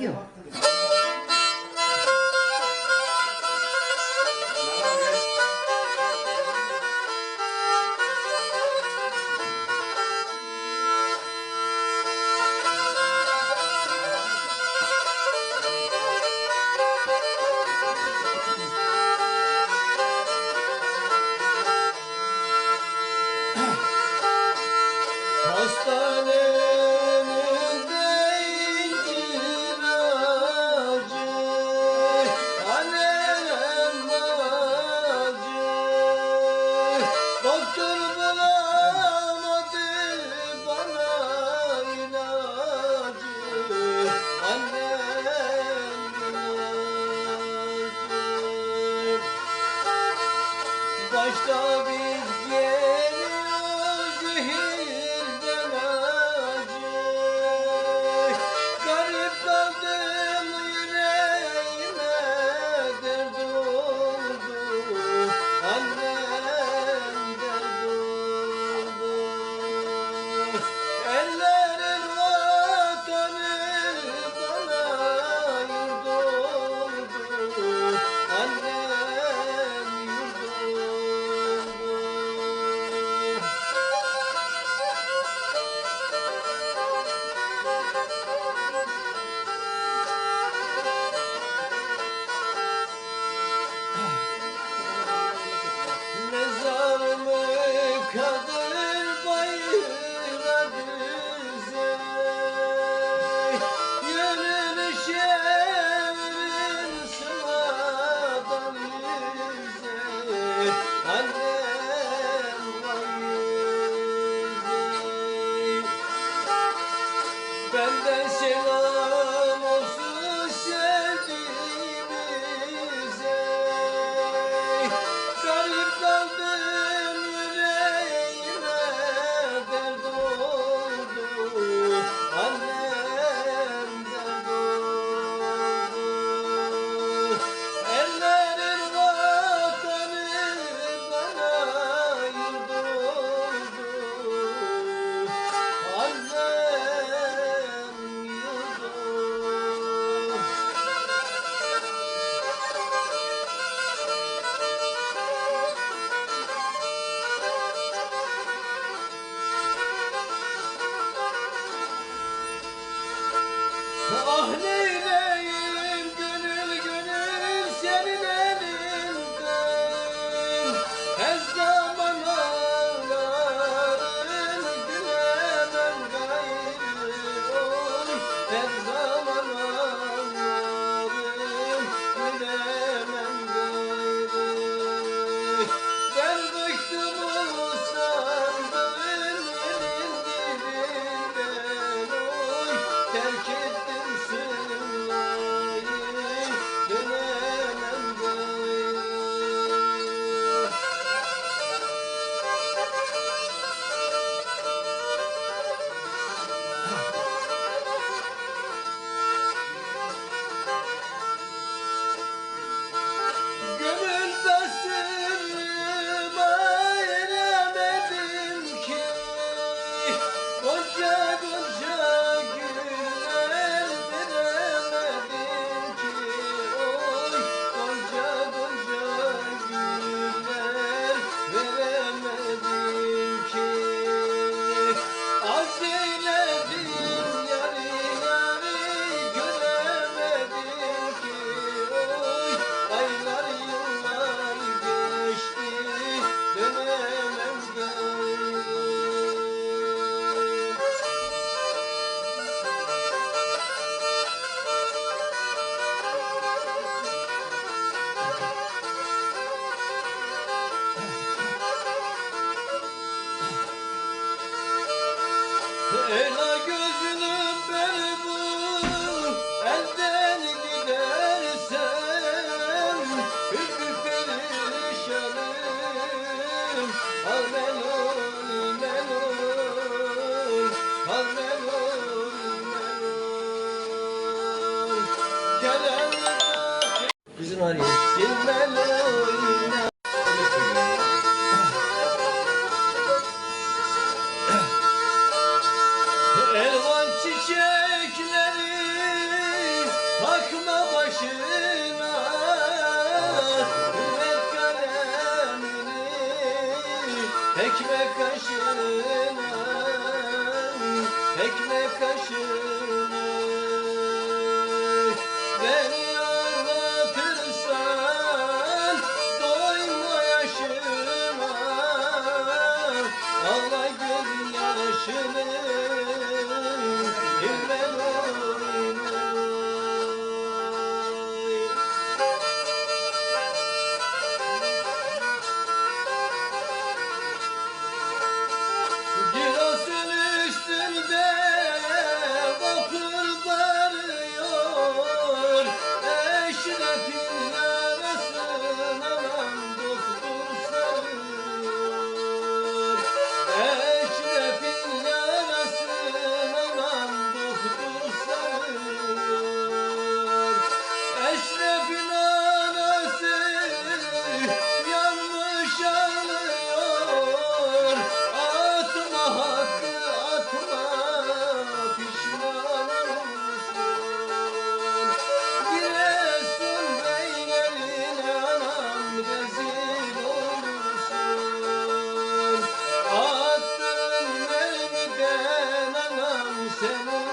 有。Bizim Hallelujah.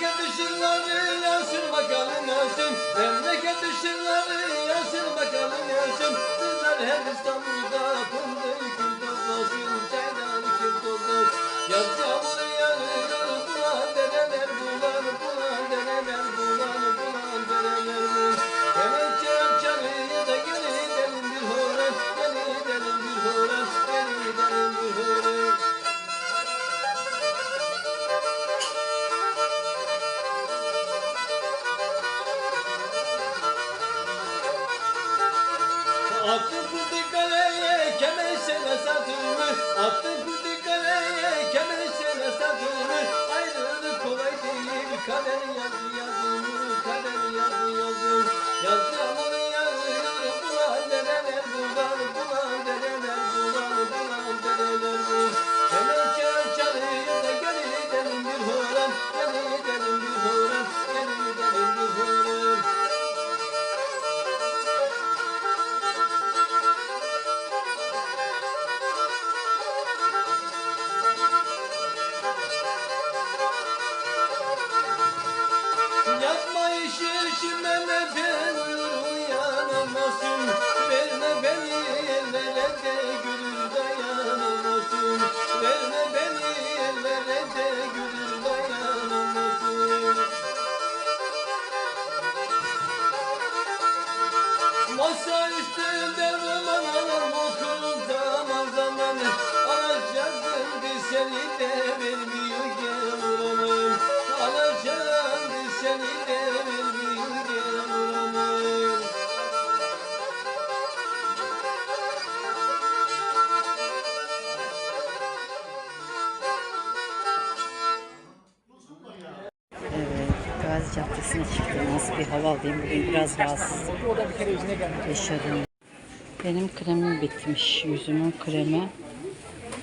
Memleket ışınları yansın bakalım yansın Memleket ışınları yansın bakalım yansın Kızlar her İstanbul'da fındık kim tozlasın Çaydan kim tozlasın Attı kurdu kaleye kemer sene satılır Attı kurdu kaleye kemer sene satılır Ayrılık kolay değil kader yazı yazılır Kader yazı yazılır Yazı amanı yazılır Bulan dereler bulan Bulan dereler bulan Bulan dereler bulan. Kemer çağır çalıyor da gel gidelim bir horan Gel gidelim bir horan Gel gidelim bir horan. Olsun Verme beni ellere de olsun Verme beni ellere de olsun Masa üstünde romanım okurum zaman zaman Alacaktım seni de vermiyor gel ulanım Alacaktım seni de bir hava alayım? Bugün biraz rahatsızlık yaşadım. Benim kremim bitmiş. Yüzümün kremi.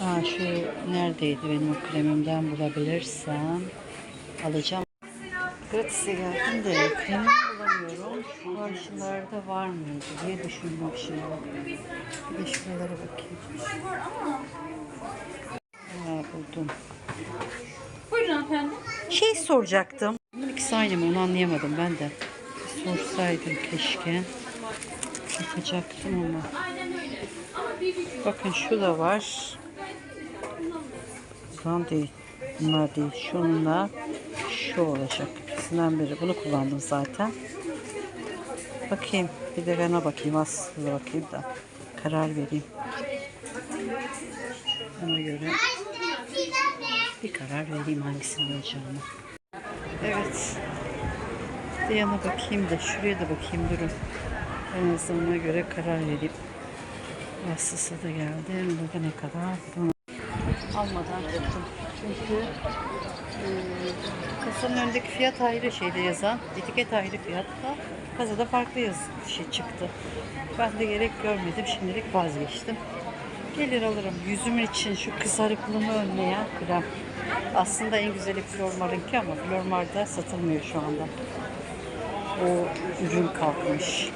Aa, şu neredeydi benim o kremimden bulabilirsem alacağım. Gratis'e geldim de kremi bulamıyorum. Şu karşılarda var mıydı diye düşündüm şimdi. Bir de şuralara bakayım. Aa, buldum. Buyurun hanımefendi. Şey soracaktım. İkisi aynı mı onu anlayamadım ben de. Sorsaydım keşke. Yapacaktım ama. Bakın şu da var. Bundan değil. Bunlar değil. Şununla şu olacak. İkisinden biri. Bunu kullandım zaten. Bakayım. Bir de bana bakayım. Aslında bakayım da. Karar vereyim. Ona göre bir karar vereyim hangisini alacağımı. Evet. Bir yana bakayım da şuraya da bakayım durun. En azından göre karar vereyim. Hassasa da geldi. Burada ne kadar? Bunu almadan çıktım. Çünkü e, kasanın önündeki fiyat ayrı şeyde yazan, etiket ayrı fiyatta. Kasada farklı yaz şey çıktı. Ben de gerek görmedim. Şimdilik vazgeçtim. Gelir alırım. Yüzümün için şu kızarıklığımı önleyen krem. Aslında en güzeli Flormar'ınki ama Flormar'da satılmıyor şu anda. O ürün kalkmış.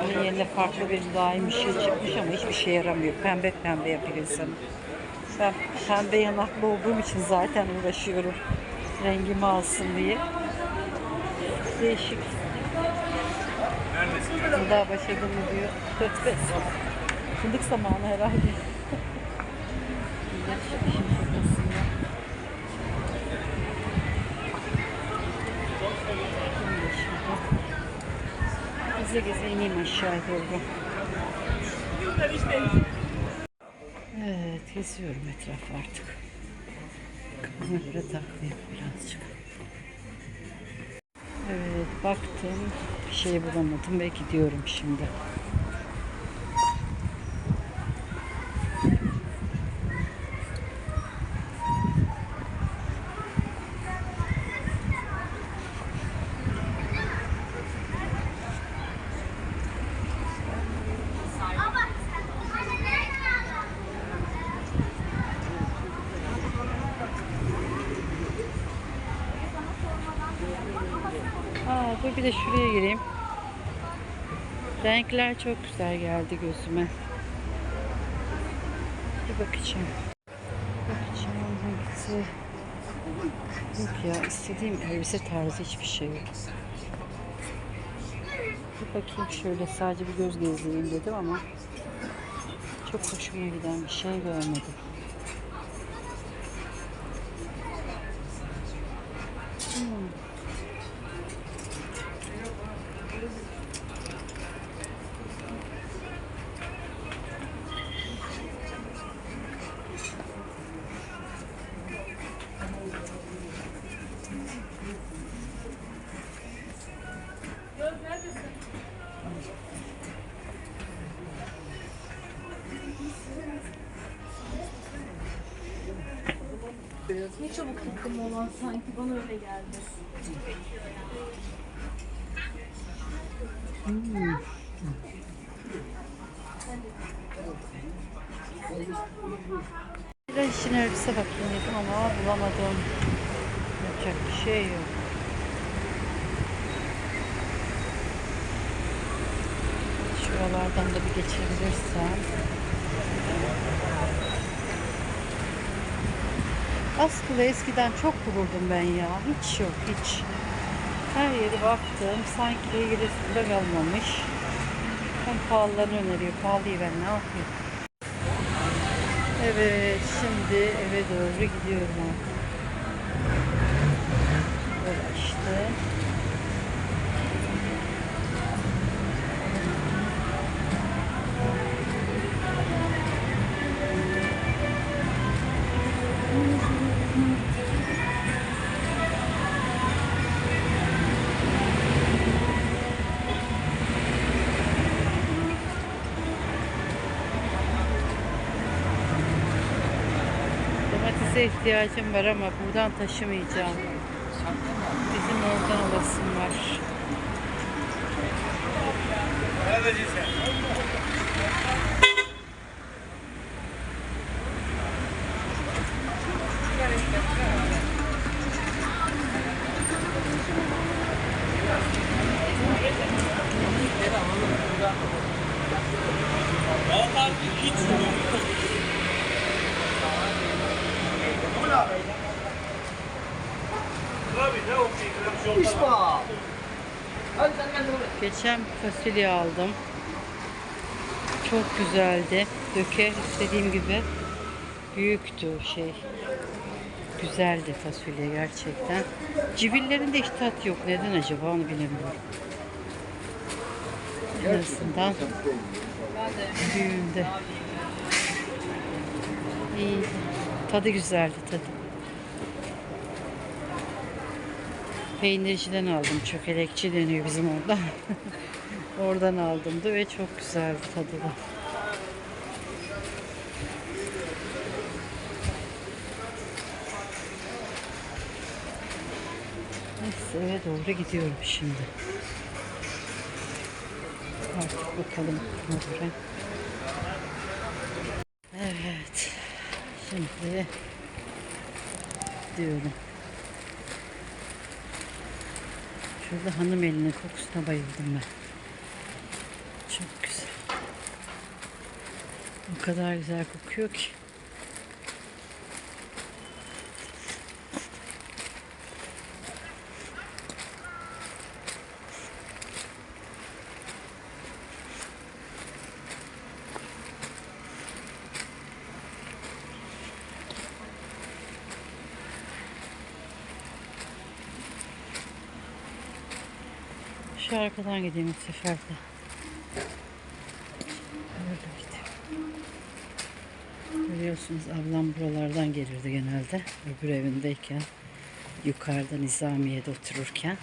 Onun yerine farklı bir daim bir şey çıkmış ama hiçbir şey yaramıyor. Pembe pembe yapıyor insanı. Ben pembe yanaklı olduğum için zaten uğraşıyorum. Rengimi alsın diye. Değişik. Neredesin? Daha başladım mı diyor. Fındık zamanı herhalde. İlaç işin şakasında. Şimdi şimdi. Geze geze ineyim aşağıya doğru. Evet, geziyorum etrafı artık. Kafama göre taklayayım birazcık. Evet, baktım. Bir şey bulamadım ve gidiyorum şimdi. Dur bir de şuraya gireyim. Renkler çok güzel geldi gözüme. Bir bakacağım. Bakacağım hangisi. Yok ya istediğim elbise tarzı hiçbir şey yok. Bir bakayım şöyle sadece bir göz gezdireyim dedim ama çok hoşuma giden bir şey görmedim. Ne çabuk yıkım olan sanki bana öyle geldi. Bir de işin elbise bakayım dedim ama bulamadım. Yapacak bir şey yok. Şuralardan da bir geçebilirsem. Askılı eskiden çok bulurdum ben ya. Hiç yok hiç. Her yere baktım. Sanki ilgilisinde kalmamış. Ben pahalılarını öneriyor. Pahalıyı ben ne yapayım? Evet, şimdi eve doğru gidiyorum artık. Domatese ihtiyacım var ama buradan taşımayacağım. Bizim oradan alasım var. İspa. Hadi sen gel buraya. Geçen fasulye aldım. Çok güzeldi. Döke istediğim gibi büyüktü şey. Güzeldi fasulye gerçekten. Cibillerinde hiç tat yok. Neden acaba onu bilemiyorum. En azından büyüğünde. İyiydi. Tadı güzeldi tadı. Peynirciden aldım. Çökelekçi deniyor bizim orada. Oradan aldım da ve çok güzeldi tadı da. Neyse eve doğru gidiyorum şimdi. Artık bakalım ne. Evet. Şimdi diyorum. Şurada hanım elinin kokusuna bayıldım ben. Çok güzel. O kadar güzel kokuyor ki. Şu arkadan gideyim bu sefer de. Böyle gidiyorum. Görüyorsunuz ablam buralardan gelirdi genelde. Öbür evindeyken. Yukarıda Nizamiye'de otururken.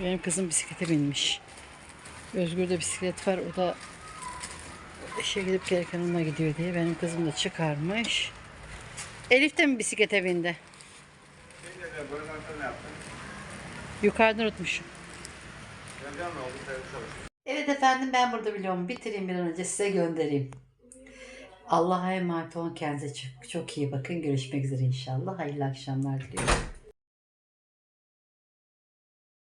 Benim kızım bisiklete binmiş. Özgür'de bisiklet var. O da işe gidip gelirken onunla gidiyor diye. Benim kızım da çıkarmış. Elif de mi bisiklete bindi? Yukarıdan unutmuşum. Evet efendim ben burada vlogumu bitireyim bir an önce size göndereyim. Allah'a emanet olun kendinize çok, çok iyi bakın. Görüşmek üzere inşallah. Hayırlı akşamlar diliyorum.